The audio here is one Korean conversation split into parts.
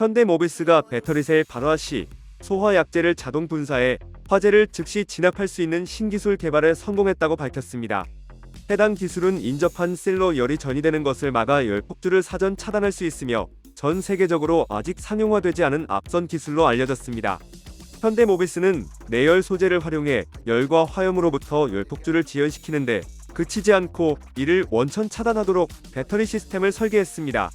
현대모비스가 배터리셀 발화 시 소화 약재를 자동 분사해 화재를 즉시 진압할 수 있는 신기술 개발에 성공했다고 밝혔습니다. 해당 기술은 인접한 셀로 열이 전이되는 것을 막아 열 폭주를 사전 차단할 수 있으며 전 세계적으로 아직 상용화되지 않은 앞선 기술로 알려졌습니다. 현대모비스는 내열 소재를 활용해 열과 화염으로부터 열 폭주를 지연시키는데 그치지 않고 이를 원천 차단하도록 배터리 시스템을 설계했습니다.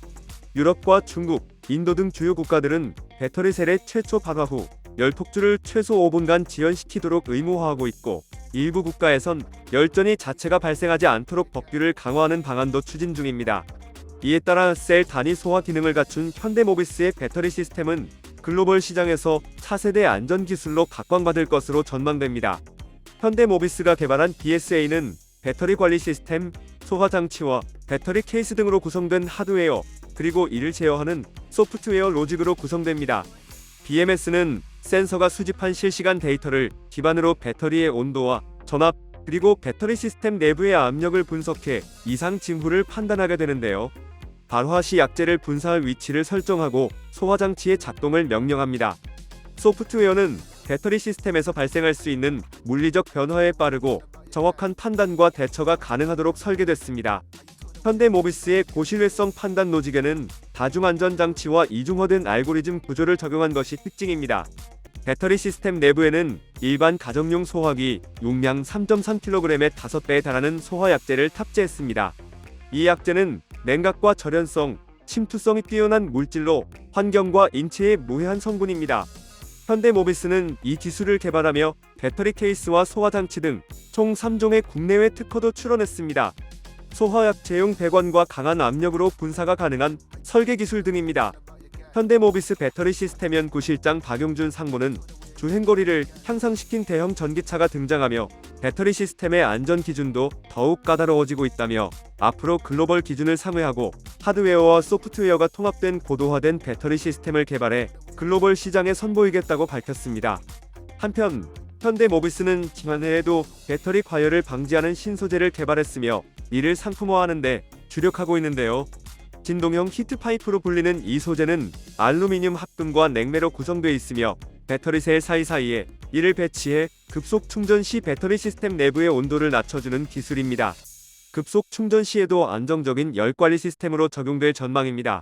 유럽과 중국, 인도 등 주요 국가들은 배터리 셀의 최초 발화 후 열폭주를 최소 5분간 지연시키도록 의무화하고 있고 일부 국가에선 열전이 자체가 발생하지 않도록 법규를 강화하는 방안도 추진 중입니다. 이에 따라 셀 단위 소화 기능을 갖춘 현대모비스의 배터리 시스템은 글로벌 시장에서 차세대 안전 기술로 각광받을 것으로 전망됩니다. 현대모비스가 개발한 BSA는 배터리 관리 시스템, 소화 장치와 배터리 케이스 등으로 구성된 하드웨어, 그리고 이를 제어하는 소프트웨어 로직으로 구성됩니다. BMS는 센서가 수집한 실시간 데이터를 기반으로 배터리의 온도와 전압, 그리고 배터리 시스템 내부의 압력을 분석해 이상 징후를 판단하게 되는데요. 발화 시 약재를 분사할 위치를 설정하고 소화 장치의 작동을 명령합니다. 소프트웨어는 배터리 시스템에서 발생할 수 있는 물리적 변화에 빠르고 정확한 판단과 대처가 가능하도록 설계됐습니다. 현대모비스의 고신뢰성 판단 로직에는 다중안전장치와 이중화된 알고리즘 구조를 적용한 것이 특징입니다. 배터리 시스템 내부에는 일반 가정용 소화기 용량 3.3kg의 5배에 달하는 소화 약재를 탑재했습니다. 이 약재는 냉각과 절연성, 침투성이 뛰어난 물질로 환경과 인체에 무해한 성분입니다. 현대모비스는 이 기술을 개발하며 배터리 케이스와 소화 장치 등 총 3종의 국내외 특허도 출원했습니다. 소화약 제용 배관과 강한 압력으로 분사가 가능한 설계 기술 등입니다. 현대모비스 배터리 시스템 연 구실장 박용준 상무는 주행거리를 향상시킨 대형 전기차가 등장하며 배터리 시스템의 안전 기준도 더욱 까다로워지고 있다며 앞으로 글로벌 기준을 상회하고 하드웨어와 소프트웨어가 통합된 고도화된 배터리 시스템을 개발해 글로벌 시장에 선보이겠다고 밝혔습니다. 한편 현대모비스는 지난해에도 배터리 과열을 방지하는 신소재를 개발했으며 이를 상품화하는데 주력하고 있는데요. 진동형 히트 파이프로 불리는 이 소재는 알루미늄 합금과 냉매로 구성되어 있으며 배터리 셀 사이사이에 이를 배치해 급속 충전 시 배터리 시스템 내부의 온도를 낮춰주는 기술입니다. 급속 충전 시에도 안정적인 열 관리 시스템으로 적용될 전망입니다.